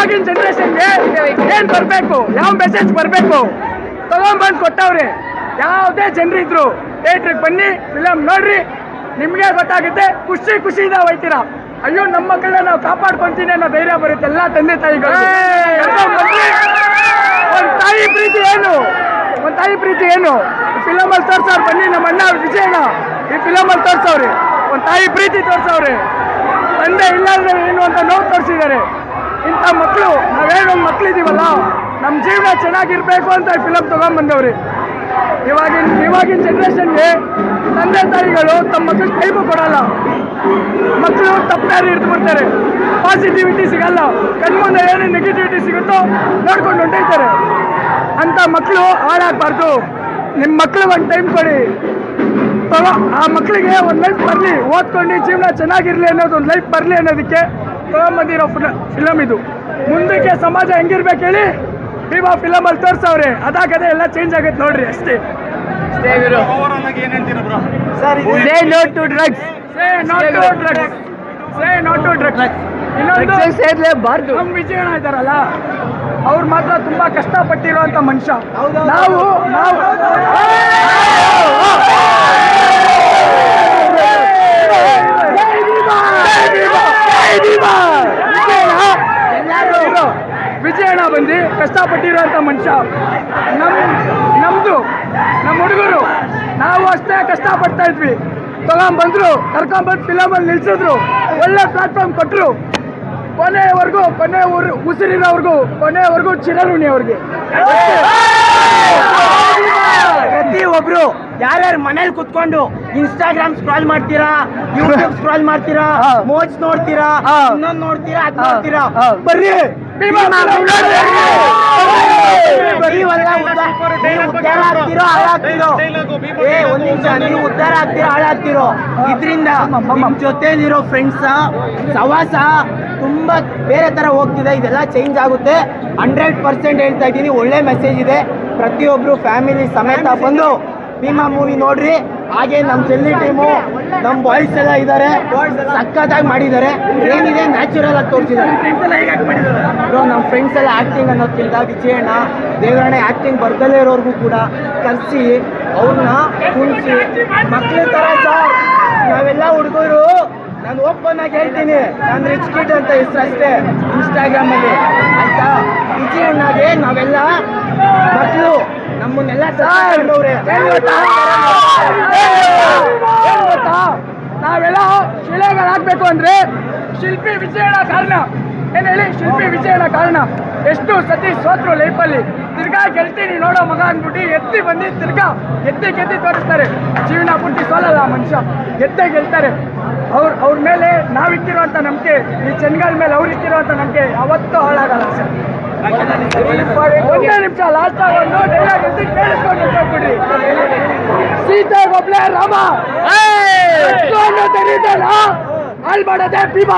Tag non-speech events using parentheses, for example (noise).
ಇವಾಗಿನ ಜನರೇಷನ್ಗೆ ಏನ್ ಬರ್ಬೇಕು? ಯಾವ ಮೆಸೇಜ್ ಬರಬೇಕು? ತಗೊಂಬಂದು ಕೊಟ್ಟವ್ರೆ. ಯಾವುದೇ ಜನರಿದ್ರು ಥಿಯೇಟ್ರಿಗೆ ಬನ್ನಿ ಫಿಲಮ್ ನೋಡ್ರಿ. ನಿಮಗೆ ಗೊತ್ತಾಗುತ್ತೆ. ಖುಷಿ ಖುಷಿಯಿಂದ ಹೋಯ್ತೀರಾ ಅಯ್ಯೋ ನಮ್ಮ ಮಕ್ಕಳನ್ನ ನಾವು ಕಾಪಾಡ್ಕೊಂತೀನಿ ಅನ್ನೋ ಧೈರ್ಯ ಬರುತ್ತೆ ಎಲ್ಲ ತಂದೆ ತಾಯಿಗಳು ಒಂದು ತಾಯಿ ಪ್ರೀತಿ ಏನು? ಒಂದು ತಾಯಿ ಪ್ರೀತಿ ಏನು? ಫಿಲಮಲ್ಲಿ ತೋರ್ಸವ್ರು ಬನ್ನಿ ನಮ್ಮ ಅಣ್ಣ ವಿಜಯಣ್ಣ. ಈ ಫಿಲಮಲ್ಲಿ ಅಲ್ಲಿ ಒಂದು ಒಂದ್ ತಾಯಿ ಪ್ರೀತಿ ತೋರ್ಸವ್ರಿ. ತಂದೆ ಇಲ್ಲಾಂದ್ರೆ ಏನು ಅಂತ ನೋವು ತೋರಿಸಿದ್ದಾರೆ. ಇಂಥ ಮಕ್ಕಳು ನಾವೇನು ಮಕ್ಕಳಿದ್ದೀವಲ್ಲ ನಮ್ಮ ಜೀವನ ಚೆನ್ನಾಗಿರಬೇಕು ಅಂತ ಈ ಫಿಲಮ್ ತೊಗೊಂಬಂದವ್ರಿ. ಇವಾಗಿನ ಇವಾಗಿನ ಜನ್ರೇಷನ್ಗೆ ತಂದೆ ತಾಯಿಗಳು ತಮ್ಮ ಮಕ್ಕಳಿಗೆ ಟೈಮು ಕೊಡಲ್ಲ. ಮಕ್ಕಳು ತಪ್ಪಾರಿ ಹಿಡಿದು ಬಿಡ್ತಾರೆ? ಪಾಸಿಟಿವಿಟಿ ಸಿಗಲ್ಲ. ಕಣ್ಮುಂದೆ ಏನು ನೆಗೆಟಿವಿಟಿ ಸಿಗುತ್ತೋ ನೋಡ್ಕೊಂಡು ಹೊಂಟೈತಾರೆ ಅಂತ ಮಕ್ಕಳು ಹಾಳಾಗಬಾರ್ದು. ನಿಮ್ಮ ಮಕ್ಕಳು ಒಂದು ಟೈಮ್ ಕೊಡಿ. ತಗೋ, ಆ ಮಕ್ಕಳಿಗೆ ಒಂದು ಲೈಫ್ ಬರಲಿ. ಓದ್ಕೊಂಡು ಜೀವನ ಚೆನ್ನಾಗಿರಲಿ ಅನ್ನೋದು ಒಂದು ಲೈಫ್ ಬರಲಿ ಅನ್ನೋದಕ್ಕೆ ತಗೊಂಬಂದಿರೋ ಫಿಲಮ್ ಇದು. ಮುಂದಕ್ಕೆ ಸಮಾಜ ಹೆಂಗಿರ್ಬೇಕು ಹೇಳಿ ನೀವು ಆ ಫಿಲಮ್ ಅಲ್ಲಿ ತೋರಿಸವ್ರೆ. ಅದಾಗದೆ ಎಲ್ಲ ಚೇಂಜ್ ಆಗುತ್ತೆ ನೋಡ್ರಿ ಅಷ್ಟೇ. ಓವರಾಲ್ ಆಗಿ ಏನ್ ಹೇಳ್ತೀರಾ bro say no to drugs say not to drugs say not to drugs ಇನ್ನೊಂದು ಸೇರ್ಲೇಬಾರ್ದು ನಮ್ಮ ವಿಜಯಣ್ಣ ಇದ್ದಾರಲ್ಲ ಅವ್ರು ಮಾತ್ರ ತುಂಬಾ ಕಷ್ಟಪಟ್ಟಿರುವಂತ ಮನುಷ್ಯ. ನಾವು ನಾವು ವಿಜಯಣ್ಣ ಬಂದು ಕಷ್ಟಪಟ್ಟಿರುವಂಥ ಮನುಷ್ಯ. ನಮ್ಮ ನಮ್ಮದು ನಮ್ಮ ಹುಡುಗರು, ನಾವು ಅಷ್ಟೇ ಕಷ್ಟಪಡ್ತಾ ಇದ್ವಿ. ತಗೊಂಬಂದರು ಕರ್ಕೊಂಬಂದು ಫಿಲಮಲ್ಲಿ ನಿಲ್ಸಿದ್ರು. ಒಳ್ಳೆ ಪ್ಲಾಟ್ಫಾರ್ಮ್ ಕೊಟ್ಟರು ಕೊನೆಯವರೆಗೂ ಕೊನೆ ಉಸಿರಿರೋವರೆಗೂ ಕೊನೆಯವರೆಗೂ ಚಿರಋಣಿ ಅವ್ರಿಗೆ ಒಬ್ರು ಯಾರ್ಯಾರು ಮನೇಲಿ ಕುತ್ಕೊಂಡು ಇನ್ಸ್ಟಾಗ್ರಾಮ್ ಸ್ಕ್ರಾಲ್ ಮಾಡ್ತೀರಾ ಯೂಟ್ಯೂಬ್ ಸ್ಕ್ರಾಲ್ ಮಾಡ್ತೀರಾ (laughs) ಮೋಜ್ ನೋಡ್ತೀರಾ ಇನ್ನೊಂದು ನೋಡ್ತೀರಾ ಅದ್ ನೋಡ್ತೀರಾ. ಬರ್ರಿ. ಉದ್ಧಾರ ಆಗ್ತೀರೋ ಹಾಳಾಗ್ತಿರೋ ಏ ಒಂದ್ ನಿಮಿಷ ನೀವು ಉದ್ಧಾರ ಆಗ್ತೀರೋ ಹಾಳಾಗ್ತಿರೋ? ಇದ್ರಿಂದ ನಿಮ್ ಜೊತೆಲಿರೋ ಫ್ರೆಂಡ್ಸ್ ಸವಾಸ ತುಂಬಾ ಬೇರೆ ತರ ಹೋಗ್ತಿದೆ. ಇದೆಲ್ಲ ಚೇಂಜ್ ಆಗುತ್ತೆ. ಹಂಡ್ರೆಡ್ ಪರ್ಸೆಂಟ್ ಹೇಳ್ತಾ ಇದ್ದೀನಿ. ಒಳ್ಳೆ ಮೆಸೇಜ್ ಇದೆ. ಪ್ರತಿಯೊಬ್ರು ಫ್ಯಾಮಿಲಿ ಸಮೇತ ಬಂದು ಭೀಮಾ ಮೂವಿ ನೋಡ್ರಿ. ಹಾಗೆ ನಮ್ಮ ಚೆಲ್ಲಿ ಟೀಮು ನಮ್ಮ ಬಾಯ್ಸ್ ಎಲ್ಲ ಇದ್ದಾರೆ. ಸಕ್ಕತ್ತಾಗಿ ಮಾಡಿದ್ದಾರೆ. ಏನಿದೆ? ನ್ಯಾಚುರಲ್ ಆಗಿ ತೋರಿಸಿದ್ದಾರೆ. ಬ್ರೋ ನಮ್ಮ ಫ್ರೆಂಡ್ಸ್ ಎಲ್ಲ ಆ್ಯಕ್ಟಿಂಗ್ ಅನ್ನೋದ್ಕಿಂತ ವಿಜಯಣ್ಣ ದೇವರಣ್ಣ ಆ್ಯಕ್ಟಿಂಗ್ ಬರ್ದಲ್ಲೇ ಇರೋರ್ಗೂ ಕೂಡ ಕರೆಸಿ ಅವ್ರನ್ನ ಕುಣಿಸಿ ಮಕ್ಳ ಥರ ಸರ್ ನಾವೆಲ್ಲ ಹುಡುಗರು. ನಾನು ಓಪನ್ ಆಗಿ ಹೇಳ್ತೀನಿ. ನಾನು ರಿಚ್ ಕಿಡ್ ಅಂತ ಹೆಸರು ಅಷ್ಟೇ ಇನ್ಸ್ಟಾಗ್ರಾಮಲ್ಲಿ ಆಯ್ತಾ? ವಿಜಯಣ್ಣಗೆ ನಾವೆಲ್ಲ ಮಕ್ಕಳು ನಮ್ಮನ್ನೆಲ್ಲ ನಾವೆಲ್ಲ ಶಿಲೆಗಳಾಗ್ಬೇಕು ಅಂದ್ರೆ ಶಿಲ್ಪಿ ವಿಜಯನ ಕಾರಣ. ಏನ್ ಹೇಳಿ? ಶಿಲ್ಪಿ ವಿಜಯನ ಕಾರಣ. ಎಷ್ಟು ಸತಿ ಸೋತ್ರು ಲೈಫಲ್ಲಿ. ತಿರ್ಗಾ ಗೆಲ್ತೀನಿ ನೋಡೋ ಮಗ ಅಂದ್ಬಿಟ್ಟು ಎತ್ತಿ ಬಂದು ತಿರ್ಗಾ ಎತ್ತಿ ಗೆದ್ದಿ ತೋರಿಸ್ತಾರೆ. ಜೀವನ ಪೂರ್ತಿ ಸೋಲಲ್ಲ ಮನುಷ್ಯ. ಗೆದ್ದೇ ಗೆಲ್ತಾರೆ. ಅವ್ರ ಅವ್ರ ಮೇಲೆ ನಾವಿಟ್ಟಿರುವಂತ ನಂಬಿಕೆ ಈ ಜನಗಳ ಮೇಲೆ ಅವ್ರು ಇಟ್ಟಿರುವಂತ ನಂಬಿಕೆ ಯಾವತ್ತೂ ಹಾಳಾಗಲ್ಲ ಸರ್. ಒಂದೇ ನಿಮಿಷ ಲಾಸ್ಟ್ ಒಂದು ಡೈಲಾಗ್ ಅಂತ ಕೇಳಿಸ್ಕೊಂಡು ಸೀತೆ ಒಬ್ಳೆ ರಾಮ. ತೆರೀತಲ್ಲ ಅಲ್ಲಿ ಮಾಡೋದೇ ಭೀಮ.